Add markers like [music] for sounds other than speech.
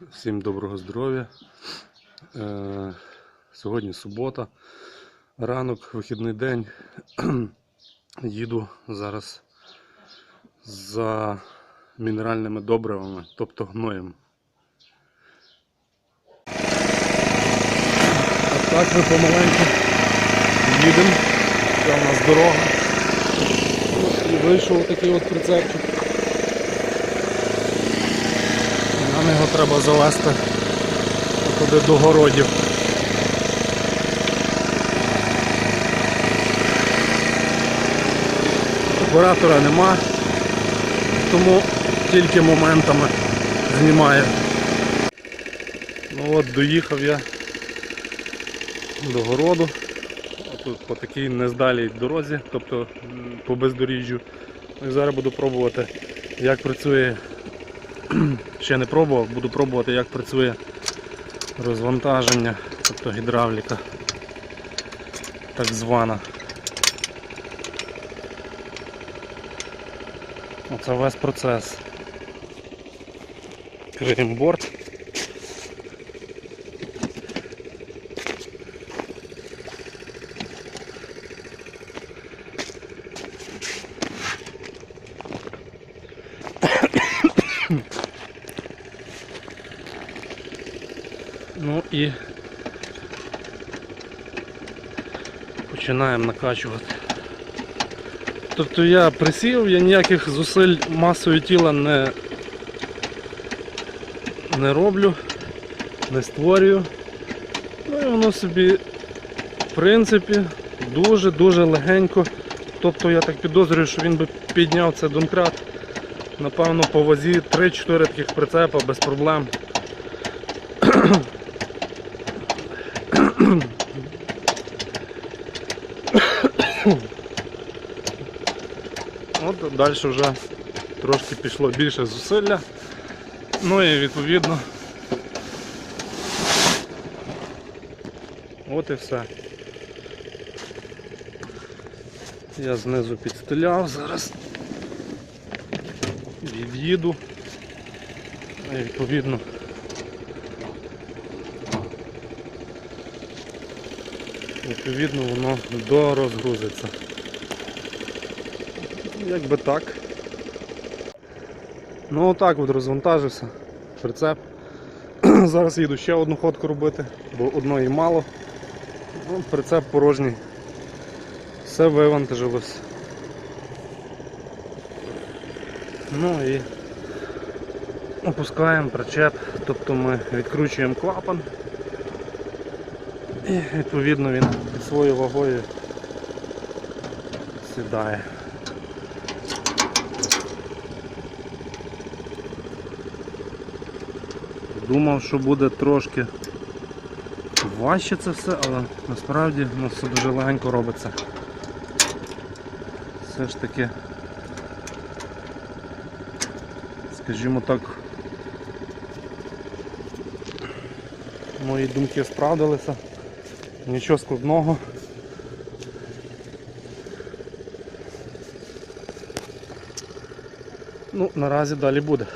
Всім доброго здоров'я. Е, Сьогодні субота, ранок, вихідний день. [clears throat] Їду зараз за мінеральними добривами, тобто гноєм. А так ми помаленьку їдемо. Це у нас дорога. І вийшов такий от прицепчик. Треба завести туди до городів. Оператора нема, тому тільки моментами знімаю. Ну от доїхав я до городу. Тут по такій нездалій дорозі, тобто по бездоріжжю. Ну зараз буду пробувати, як працює [clears throat] ще не пробував, буду пробувати, як працює розвантаження, тобто гідравліка, так звана. Оце весь процес. Крим борт. Ну і починаємо накачувати. Тобто я присів, я ніяких зусиль масою тіла не, не роблю, не створюю. Ну і воно собі, в принципі, дуже-дуже легенько. Тобто я так підозрюю, що він би підняв це донкрат. Напевно, по вазі 3-4 таких прицепа без проблем. [coughs] От далі вже трошки пішло більше зусилля. Ну і відповідно. От і все. Я знизу підстеляв, зараз від'їду. Відповідно. Відповідно воно дорозгрузиться. Якби так. Ну отак от розвантажився прицеп. [clears throat] Зараз їду ще одну ходку робити, бо одної мало. Ну, прицеп порожній. Все вивантажилось. Ну і опускаємо причеп, тобто ми відкручуємо клапан і відповідно він під своєю вагою сідає. Думав, що буде трошки важче це все, але насправді ну, все дуже легенько робиться. Все ж таки, скажімо так, мої думки справдилися. Нічого складного. Ну, наразі далі буде.